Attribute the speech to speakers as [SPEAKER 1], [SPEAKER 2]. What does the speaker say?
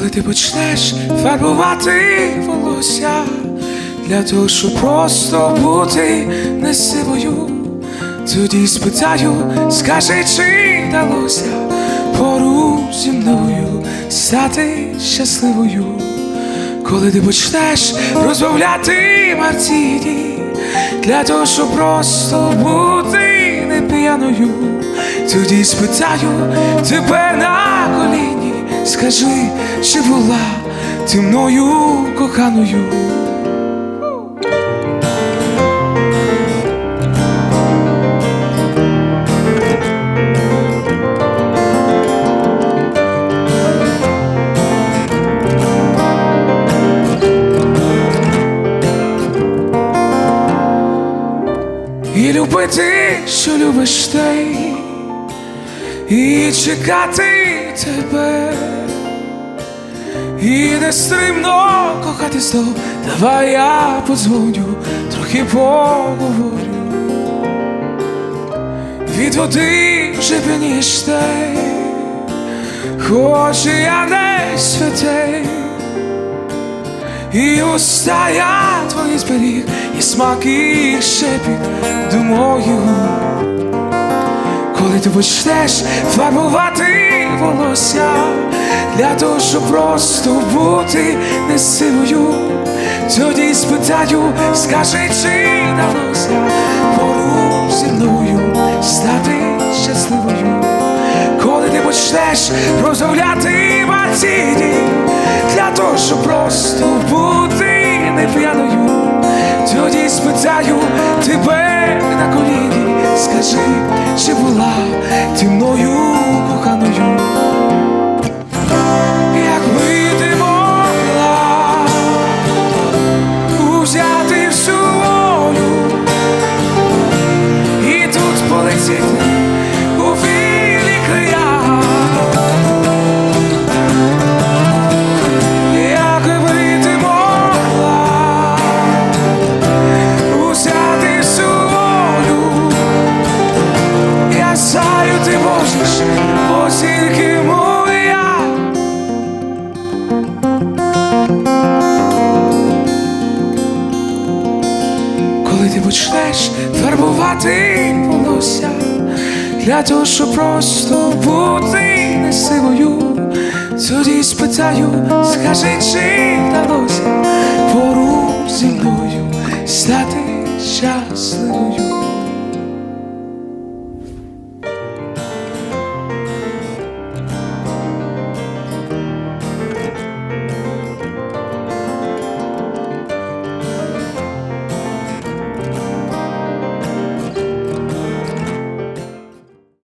[SPEAKER 1] ти почнеш фарбувати волосся для того, щоб просто бути не сивою, тоді спитаю, скажи, чи вдалося поруч зі мною стати щасливою, коли ти почнеш розмовляти Мартіні, для того, щоб просто бути не п'яною, тоді спитаю тебе на коліні, скажи, чи була ти мною коханою. І що любиш ти, і чекати тебе, і нестримно кохати знов, давай я подзвоню, трохи поговорю. Від води вже п'яніш ти, хоч я не святий. І уста я твої зберіг, і смак, і шепіт думаю, коли ти почнеш фарбувати волосся для того, щоб просто бути не сивою, тоді спитаю, скажи, чи вдалося поруч зі мною стати щасливою, коли ти почнеш розмовляти Мартіні для того, щоб просто бути не п'яною, тоді спитаю тебе на коліні, скажи, чи була ти мною коханою, якби ти могла? Узяти всю волю. І тут полетіти почнеш фарбувати волосся для того, щоб просто бути не сивою, тоді спитаю, скажи, чи вдалося поруч зі мною стати щасливою.